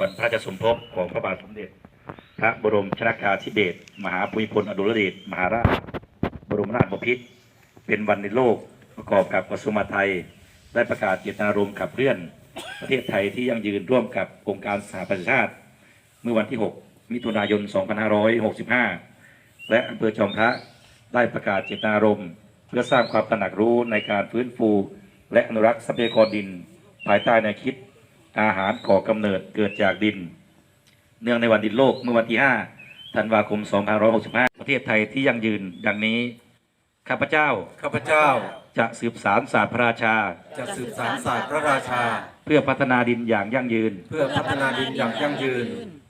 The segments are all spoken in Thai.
วันพระราชสมภพของพระบาทสมเด็จ พระบรมชนากาธิเบศรมหาภูมิพลอดุลยเดชมหาราช บรมราชบพิตรเป็นวันในโลกประกอบกับกระทรวงมหาดไทย ได้ประกาศเจตนารมณ์ขับเคลื่อน ประเทศไทยที่ยั่งยืนร่วมกับองค์การสหประชาชาติ เมื่อวันที่ 6 มิถุนายน 2565 และอำเภอจอมพระได้ประกาศเจตนารมณ์เพื่อสร้างความตระหนักรู้ในการฟื้นฟู และอนุรักษ์ทรัพยากรดิน ภายใต้แนวคิด อาหารก่อกำเนิดเกิดจากดิน เนื่องในวันดินโลกเมื่อวันที่ 5 ธันวาคม 2565 ประเทศไทยที่ยั่งยืนดังนี้ ข้าพเจ้า ข้าพเจ้าจะสืบสารศาสตร์พระราชา จะสืบสานศาสตร์พระราชา เพื่อพัฒนาดินอย่างยั่งยืน เพื่อพัฒนาดินอย่างยั่งยืน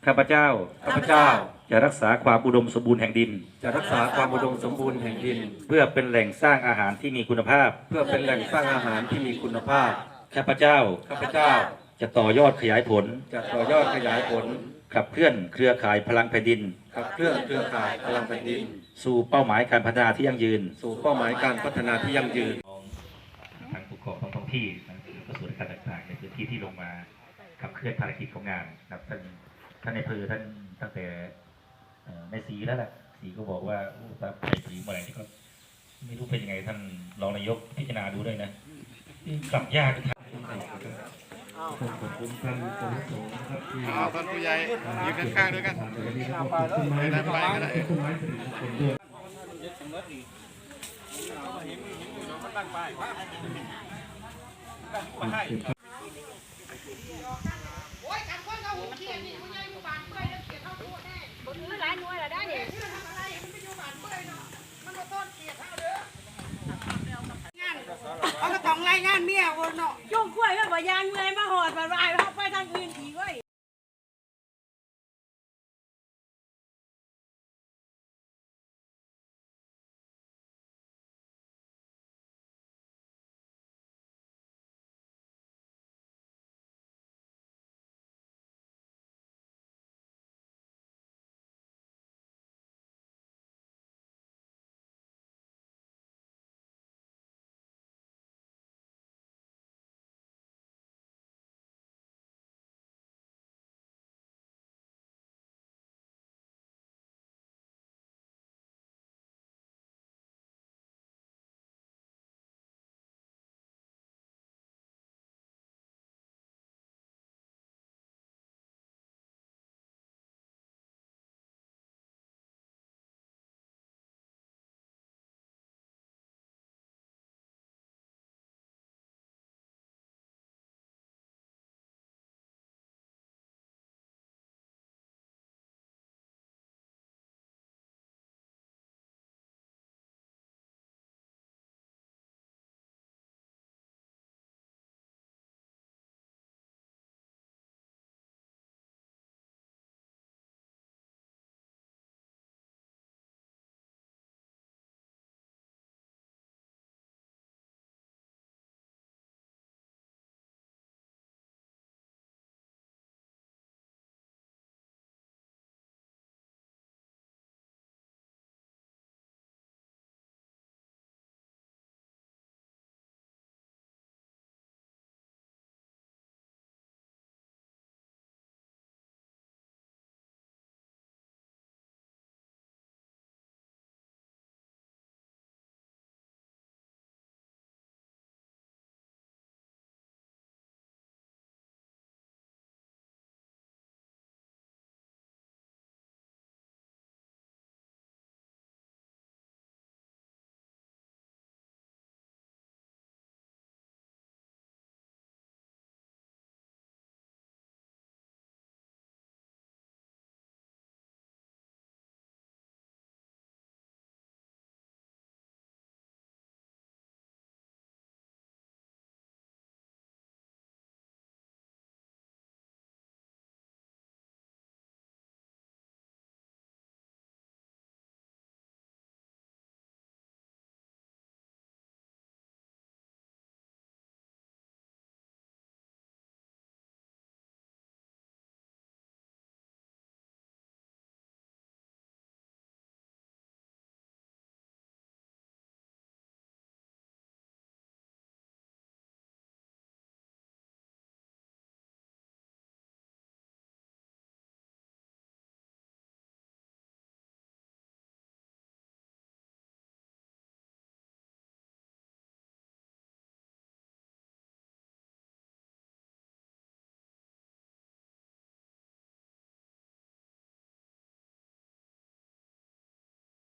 ข้าพเจ้า ข้าพเจ้าจะรักษาความอุดมสมบูรณ์แห่งดิน จะรักษาความอุดมสมบูรณ์แห่งดิน เพื่อเป็นแหล่งสร้างอาหารที่มีคุณภาพ เพื่อเป็นแหล่งสร้างอาหารที่มีคุณภาพ ข้าพเจ้า ข้าพเจ้า จะต่อยอดขยายผล จะต่อยอดขยายผล ขับเคลื่อนเครือข่ายพลังแผ่นดิน ขับเคลื่อนเครือข่ายพลังแผ่นดิน สู่เป้าหมายการพัฒนาที่ยั่งยืน สู่เป้าหมายการพัฒนาที่ยั่งยืนทางปกครองท้องท้องที่นะครับก็ส่วนราชการต่างๆในพื้นที่ที่ลงมาขับเคลื่อนภารกิจของงานนะครับท่านท่านในายอำเภอท่านตั้งแต่เอ่อในสีแล้วแหละสีก็บอกว่าโอ้ตาไปสีเมื่อไหร่ที่ก็ไม่รู้เป็นยังไงท่านรองนายกพิจารณาดูด้วยนะกลับยาก ครับขอบคุณท่านสมสงครับที่เอาท่านผู้ใหญ่ยืนข้างๆด้วยกันขอบคุณไม้ด้านไปก็ได้ต้นไม้สิริมงคลด้วยโอ้ยกันคนเขาหูเขียนนี่มันยังอยู่บ้านเปื่อน ยานเมื่อยมาหอดมาไหว้เขาไปทางอื่นดีเว้ย